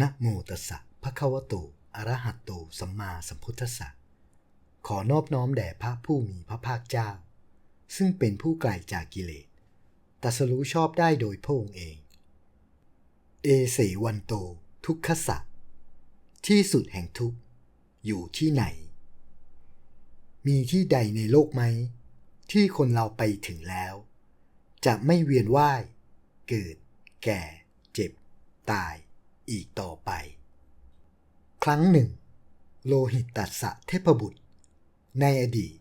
นะโมตัสสะภะคะวะโตอะระหะโตสัมมาสัมพุทธัสสะขอนอบน้อมแด่พระผู้มีพระภาคเจ้า ซึ่งเป็นผู้ไกลจากกิเลสตัสรู้ชอบได้โดยพระองค์เอง เอเสวันโต ทุกขสะที่สุดแห่งทุกข์อยู่ที่ไหน มีที่ใดในโลกไหม ที่คนเราไปถึงแล้ว จะไม่เวียนว่าย เกิด แก่ เจ็บ ตาย อีกต่อไป ครั้งหนึ่ง โลหิตตัสสะเทพบุตร ในอดีต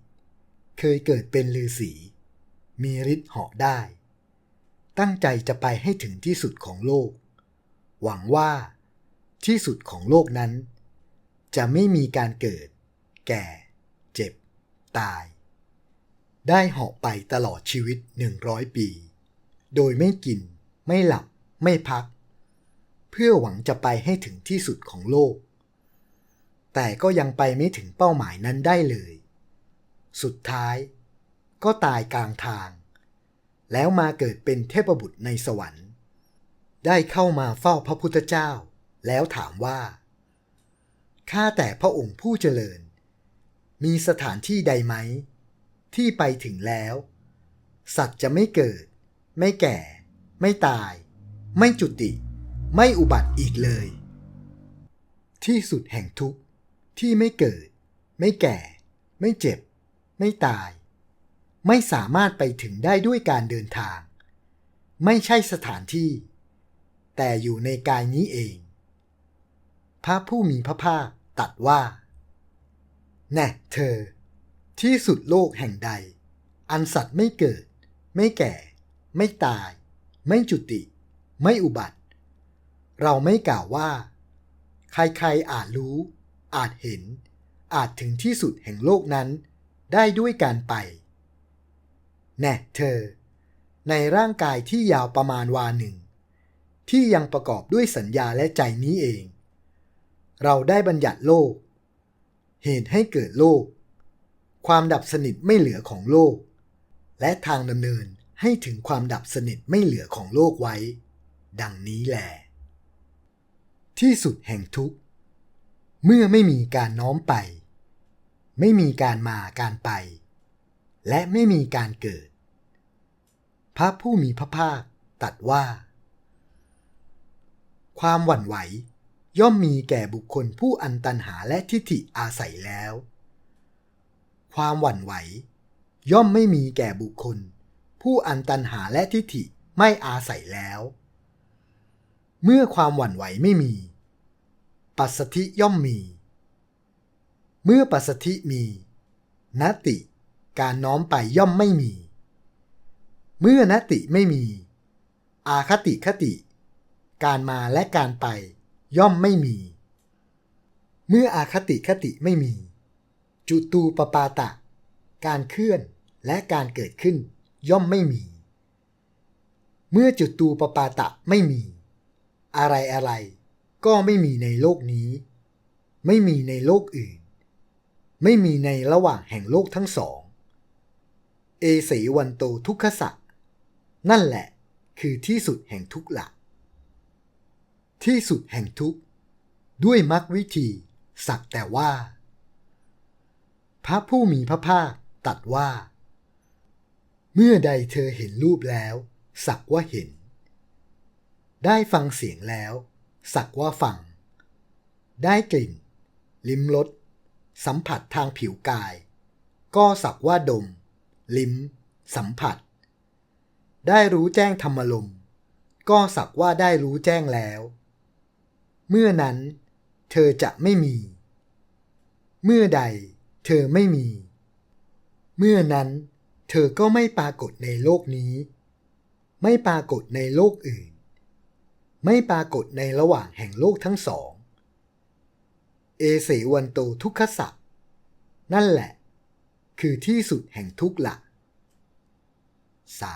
เคยเกิดเป็นฤาษีมีฤทธิ์เหาะได้ ตั้งใจจะไปให้ถึงที่สุดของโลก หวังว่าที่สุดของโลกนั้น จะไม่มีการเกิด แก่ เจ็บ ตาย ได้เหาะไปตลอดชีวิตหนึ่งร้อยปี โดยไม่กิน ไม่หลับ ไม่พัก เพื่อหวังจะไปให้ถึงที่สุดของโลก แต่ก็ยังไปไม่ถึงเป้าหมายนั้นได้เลย สุดท้ายก็ตายกลางทาง แล้วมาเกิดเป็นเทพบุตรในสวรรค์ ได้เข้ามาเฝ้าพระพุทธเจ้า แล้วถามว่า ข้าแต่พระองค์ผู้เจริญ มีสถานที่ใดไหม ที่ไปถึงแล้ว สัตว์จะไม่เกิด ไม่แก่ ไม่ตาย ไม่จุติ ไม่อุบัติอีกเลย ที่สุดแห่งทุกข์ที่ไม่เกิด ไม่แก่ ไม่เจ็บ ไม่ตาย ไม่สามารถไปถึงได้ด้วยการเดินทาง ไม่ใช่สถานที่ แต่อยู่ในกายนี้เอง พระผู้มีพระภาคตรัดว่าแน่เธอ ที่สุดโลกแห่งใด อันสัตว์ไม่เกิด ไม่แก่ ไม่ตาย ไม่จุติ ไม่อุบัติ เราไม่กล่าวว่า ใครๆอาจรู้ อาจเห็น อาจถึงที่สุดแห่งโลกนั้น ได้ด้วยการไป แน่เธอ ในร่างกายที่ยาวประมาณวาหนึ่ง ที่ยังประกอบด้วยสัญญาและใจนี้เอง เราได้บัญญัติโลก เหตุให้เกิดโลก ความดับสนิทไม่เหลือของโลก และทางดำเนินให้ถึงความดับสนิทไม่เหลือของโลกไว้ ดังนี้แหละ ที่สุดแห่งทุกข์ เมื่อไม่มีการน้อมไป ไม่มีการมาการไป และไม่มีการเกิด พระผู้มีพระภาคตรัดว่า ความหวั่นไหวย่อมมีแก่บุคคลผู้อันตันหาและทิฏฐิอาศัยแล้ว ความหวั่นไหว ย่อมไม่มีแก่บุคคล ผู้อันตันหาและทิฏฐิไม่อาศัยแล้ว เมื่อความหวั่นไหวไม่มี ปัสสธิย่อมมี เมื่อปัสสธิมีนติการน้อมไปย่อมไม่มี เมื่อนติไม่มี อาคติคติ การมาและการไป ย่อมไม่มี เมื่ออาคติคติไม่มี จุตูปปาตะ การเคลื่อนและการเกิดขึ้น ย่อมไม่มี เมื่อจุตูปปาตะไม่มี อะไรอะไร ก็ไม่มีในโลกนี้ ไม่มีในโลกอื่น ไม่มีในระหว่างแห่งโลกทั้งสอง เอเสวันโตทุกขสันั่นแหละคือที่สุดแห่งทุกข์ละที่สุดแห่งทุกด้วยมรรควิธี สักแต่ว่า พระผู้มีพระภาคตรัดว่า เมื่อใดเธอเห็นรูปแล้ว สักว่าเห็น ได้ฟังเสียงแล้ว สักว่าฟัง ได้กลิ่น ลิ้มรสสัมผัสทางผิวกาย ก็สักว่าดม ลิ้ม สัมผัส ได้รู้แจ้งธรรมลมก็สักว่าได้รู้แจ้งแล้ว เมื่อนั้น เธอจะไม่มี เมื่อใด เธอไม่มี เมื่อนั้น เธอก็ไม่ปรากฏในโลกนี้ ไม่ปรากฏในโลกอื่น ไม่ปรากฏในระหว่างแห่งโลกทั้งสอง เอเสวันโตทุกขสัพนั่นแหละ คือที่สุดแห่งทุกข์ละ สา